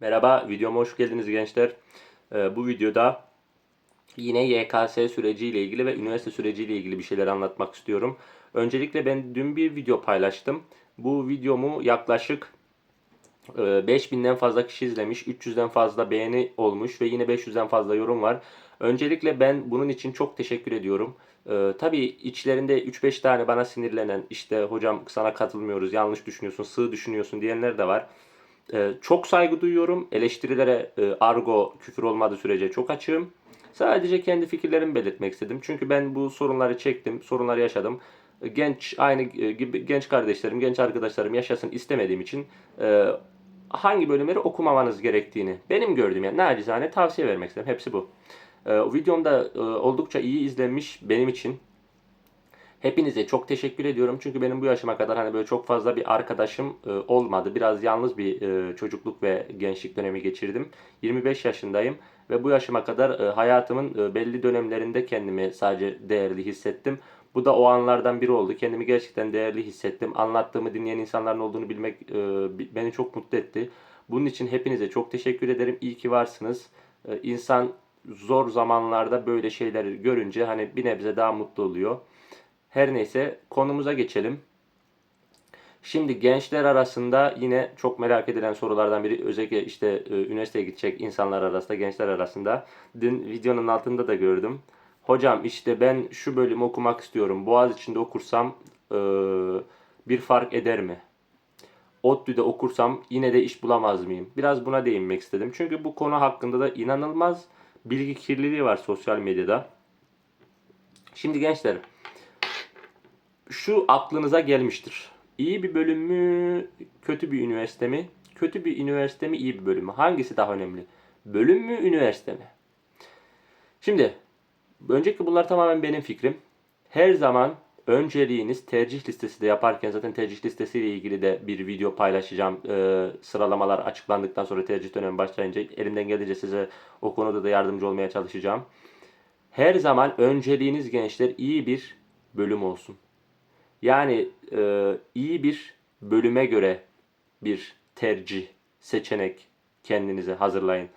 Merhaba, videoma hoş geldiniz gençler. Ee, bu videoda yine YKS süreciyle ilgili ve üniversite süreciyle ilgili bir şeyler anlatmak istiyorum. Öncelikle ben dün bir video paylaştım. Bu videomu yaklaşık e, 5000'den fazla kişi izlemiş, 300'den fazla beğeni olmuş ve yine 500'den fazla yorum var. Öncelikle ben bunun için çok teşekkür ediyorum. Ee, tabii içlerinde 3-5 tane bana sinirlenen, işte hocam sana katılmıyoruz, yanlış düşünüyorsun, sığ düşünüyorsun diyenler de var. Ee, çok saygı duyuyorum. Eleştirilere e, argo, küfür olmadığı sürece çok açığım. Sadece kendi fikirlerimi belirtmek istedim. Çünkü ben bu sorunları çektim, sorunları yaşadım. E, Genç aynı e, gibi genç kardeşlerim, genç arkadaşlarım yaşasın istemediğim için e, hangi bölümleri okumamanız gerektiğini benim gördüğüm yani nacizane tavsiye vermek istedim. Hepsi bu. E, o videomda e, oldukça iyi izlenmiş benim için. Hepinize çok teşekkür ediyorum. Çünkü benim bu yaşıma kadar hani böyle çok fazla bir arkadaşım e, olmadı. Biraz yalnız bir e, çocukluk ve gençlik dönemi geçirdim. 25 yaşındayım ve bu yaşıma kadar e, hayatımın e, belli dönemlerinde kendimi sadece değerli hissettim. Bu da o anlardan biri oldu. Kendimi gerçekten değerli hissettim. Anlattığımı dinleyen insanların olduğunu bilmek e, beni çok mutlu etti. Bunun için hepinize çok teşekkür ederim. İyi ki varsınız. E, İnsan zor zamanlarda böyle şeyleri görünce hani bir nebze daha mutlu oluyor. Her neyse konumuza geçelim. Şimdi gençler arasında yine çok merak edilen sorulardan biri özellikle işte e, üniversiteye gidecek insanlar arasında gençler arasında dün videonun altında da gördüm. Hocam işte ben şu bölümü okumak istiyorum. Boğaziçi'nde okursam e, bir fark eder mi? ODTÜ'de okursam yine de iş bulamaz mıyım? Biraz buna değinmek istedim. Çünkü bu konu hakkında da inanılmaz bilgi kirliliği var sosyal medyada. Şimdi gençler şu aklınıza gelmiştir. İyi bir bölüm mü, kötü bir üniversite mi? Kötü bir üniversite mi, iyi bir bölüm mü? Hangisi daha önemli? Bölüm mü, üniversite mi? Şimdi, öncelikle bunlar tamamen benim fikrim. Her zaman önceliğiniz tercih listesi de yaparken zaten tercih listesiyle ilgili de bir video paylaşacağım. Ee, sıralamalar açıklandıktan sonra tercih dönemi başlayınca elimden geldiğince size o konuda da yardımcı olmaya çalışacağım. Her zaman önceliğiniz gençler iyi bir bölüm olsun. Yani e, iyi bir bölüme göre bir tercih, seçenek kendinize hazırlayın.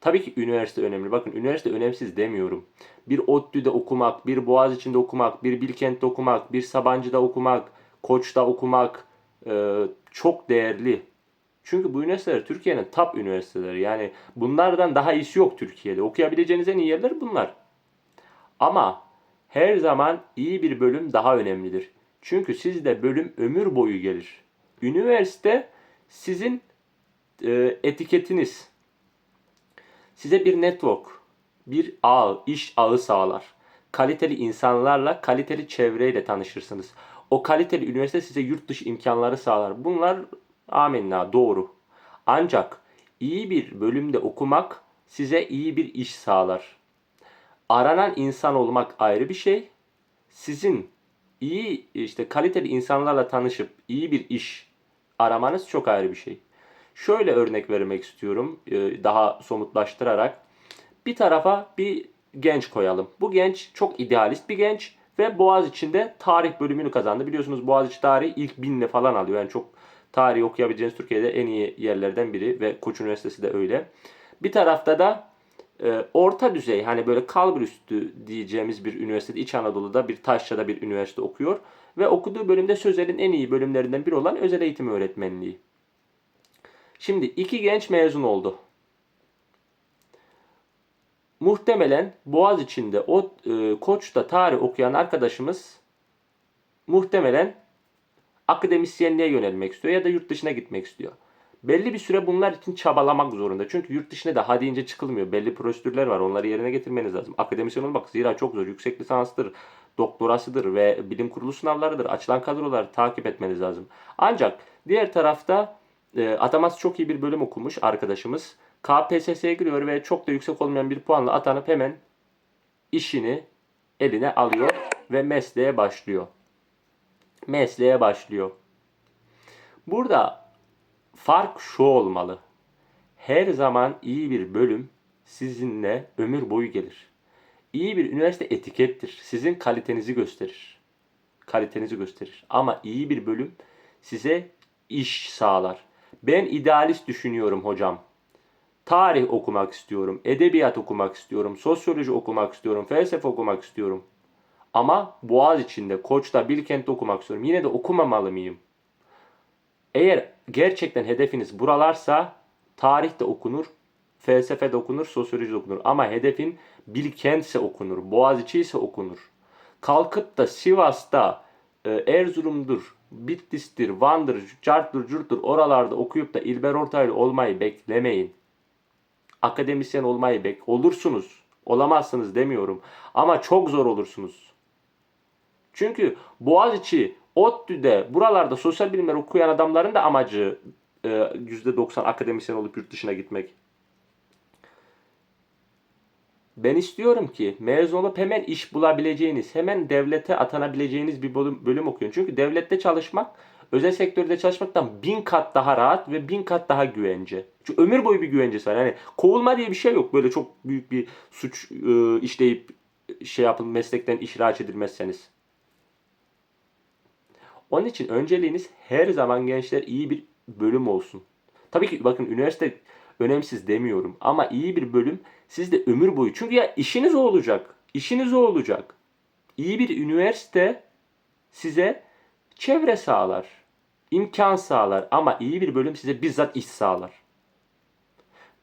Tabii ki üniversite önemli. Bakın üniversite önemsiz demiyorum. Bir ODTÜ'de okumak, bir Boğaziçi'nde okumak, bir Bilkent'te okumak, bir Sabancı'da okumak, Koç'ta okumak e, çok değerli. Çünkü bu üniversiteler Türkiye'nin top üniversiteleri. Yani bunlardan daha iyisi yok Türkiye'de. Okuyabileceğiniz en iyi yerler bunlar. Ama her zaman iyi bir bölüm daha önemlidir. Çünkü sizde bölüm ömür boyu gelir. Üniversite sizin e, etiketiniz. Size bir network, bir ağ, iş ağı sağlar. Kaliteli insanlarla, kaliteli çevreyle tanışırsınız. O kaliteli üniversite size yurt dışı imkanları sağlar. Bunlar amenna doğru. Ancak iyi bir bölümde okumak size iyi bir iş sağlar. Aranan insan olmak ayrı bir şey. Sizin iyi işte kaliteli insanlarla tanışıp iyi bir iş aramanız çok ayrı bir şey. Şöyle örnek vermek istiyorum e, daha somutlaştırarak. Bir tarafa bir genç koyalım. Bu genç çok idealist bir genç ve Boğaz içinde tarih bölümünü kazandı. Biliyorsunuz Boğaziçi tarihi ilk binle falan alıyor. Yani çok tarih okuyabileceğiniz Türkiye'de en iyi yerlerden biri ve Koç Üniversitesi de öyle. Bir tarafta da e, orta düzey hani böyle kalbur üstü diyeceğimiz bir üniversitede İç Anadolu'da bir Taşra'da bir üniversite okuyor ve okuduğu bölümde Sözel'in en iyi bölümlerinden biri olan özel eğitim öğretmenliği. Şimdi iki genç mezun oldu. Muhtemelen Boğaz içinde o e, Koç'ta tarih okuyan arkadaşımız muhtemelen akademisyenliğe yönelmek istiyor ya da yurt dışına gitmek istiyor. Belli bir süre bunlar için çabalamak zorunda. Çünkü yurt dışına da ha deyince çıkılmıyor. Belli prosedürler var. Onları yerine getirmeniz lazım. Akademisyen olmak zira çok zor. Yüksek lisanstır, doktorasıdır ve bilim kurulu sınavlarıdır. Açılan kadroları takip etmeniz lazım. Ancak diğer tarafta e, ataması çok iyi bir bölüm okumuş arkadaşımız. KPSS'ye giriyor ve çok da yüksek olmayan bir puanla atanıp hemen işini eline alıyor ve mesleğe başlıyor. Mesleğe başlıyor. Burada fark şu olmalı. Her zaman iyi bir bölüm sizinle ömür boyu gelir. İyi bir üniversite etikettir. Sizin kalitenizi gösterir. Kalitenizi gösterir. Ama iyi bir bölüm size iş sağlar. Ben idealist düşünüyorum hocam. tarih okumak istiyorum, edebiyat okumak istiyorum, sosyoloji okumak istiyorum, felsefe okumak istiyorum. Ama Boğaz içinde, Koç'ta, Bilkent'te okumak istiyorum. Yine de okumamalı mıyım? Eğer gerçekten hedefiniz buralarsa tarih de okunur, felsefe de okunur, sosyoloji de okunur. Ama hedefin Bilkent'se okunur, Boğaziçi ise okunur. Kalkıp da Sivas'ta, e, Erzurum'dur, Bitlis'tir, Van'dır, Cart'dır, Curt'tur oralarda okuyup da İlber Ortaylı olmayı beklemeyin. Akademisyen olmayı bek olursunuz. Olamazsınız demiyorum. Ama çok zor olursunuz. Çünkü Boğaziçi, ODTÜ'de buralarda sosyal bilimler okuyan adamların da amacı e, %90 akademisyen olup yurt dışına gitmek. Ben istiyorum ki mezun olup hemen iş bulabileceğiniz, hemen devlete atanabileceğiniz bir bölüm, bölüm okuyun. Çünkü devlette çalışmak, özel sektörde çalışmaktan bin kat daha rahat ve bin kat daha güvence. Çünkü ömür boyu bir güvencesi var. Yani kovulma diye bir şey yok. Böyle çok büyük bir suç e, işleyip şey yapın meslekten ihraç edilmezseniz. Onun için önceliğiniz her zaman gençler iyi bir bölüm olsun. Tabii ki bakın üniversite önemsiz demiyorum ama iyi bir bölüm sizde ömür boyu. Çünkü ya işiniz olacak. İşiniz olacak. İyi bir üniversite size çevre sağlar, imkan sağlar ama iyi bir bölüm size bizzat iş sağlar.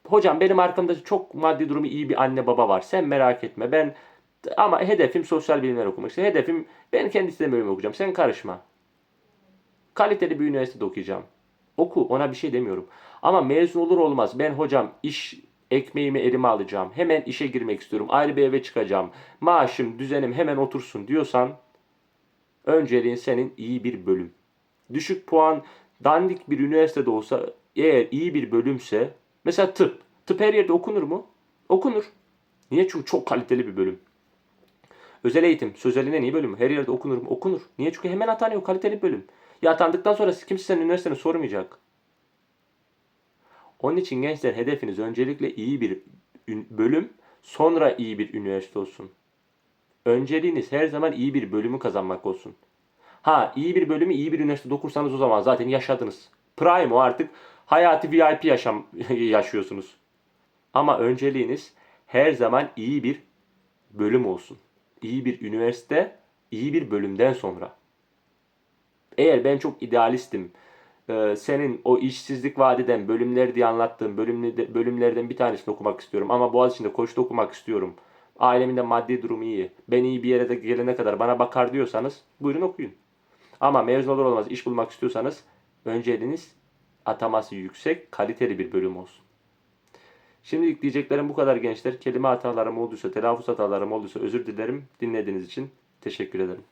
Hocam benim arkamda çok maddi durumu iyi bir anne baba var. Sen merak etme. Ben ama hedefim sosyal bilimler okumak. İşte hedefim ben kendi istediğim bölümü okuyacağım. Sen karışma. Kaliteli bir üniversitede okuyacağım. Oku ona bir şey demiyorum. Ama mezun olur olmaz ben hocam iş ekmeğimi elime alacağım. Hemen işe girmek istiyorum. Ayrı bir eve çıkacağım. Maaşım, düzenim hemen otursun diyorsan önceliğin senin iyi bir bölüm. Düşük puan dandik bir üniversitede olsa eğer iyi bir bölümse mesela tıp. Tıp her yerde okunur mu? Okunur. Niye? Çünkü çok kaliteli bir bölüm. Özel eğitim, sözelin en iyi bölümü. Her yerde okunur mu? Okunur. Niye? Çünkü hemen atanıyor kaliteli bir bölüm. Ya atandıktan sonra kimse senin üniversiteni sormayacak. Onun için gençler hedefiniz öncelikle iyi bir bölüm, sonra iyi bir üniversite olsun. Önceliğiniz her zaman iyi bir bölümü kazanmak olsun. Ha iyi bir bölümü iyi bir üniversitede okursanız o zaman zaten yaşadınız. Prime o artık hayatı VIP yaşam yaşıyorsunuz. Ama önceliğiniz her zaman iyi bir bölüm olsun. İyi bir üniversite, iyi bir bölümden sonra. Eğer ben çok idealistim, e, senin o işsizlik vadeden bölümler diye anlattığın bölümlerde- bölümlerden bir tanesini okumak istiyorum. Ama Boğaziçi'nde Koç'ta okumak istiyorum. Ailemin de maddi durumu iyi. Ben iyi bir yere de gelene kadar bana bakar diyorsanız buyurun okuyun. Ama mezun olur olmaz iş bulmak istiyorsanız önceliğiniz ataması yüksek, kaliteli bir bölüm olsun. Şimdilik diyeceklerim bu kadar gençler. Kelime hatalarım olduysa, telaffuz hatalarım olduysa özür dilerim. Dinlediğiniz için teşekkür ederim.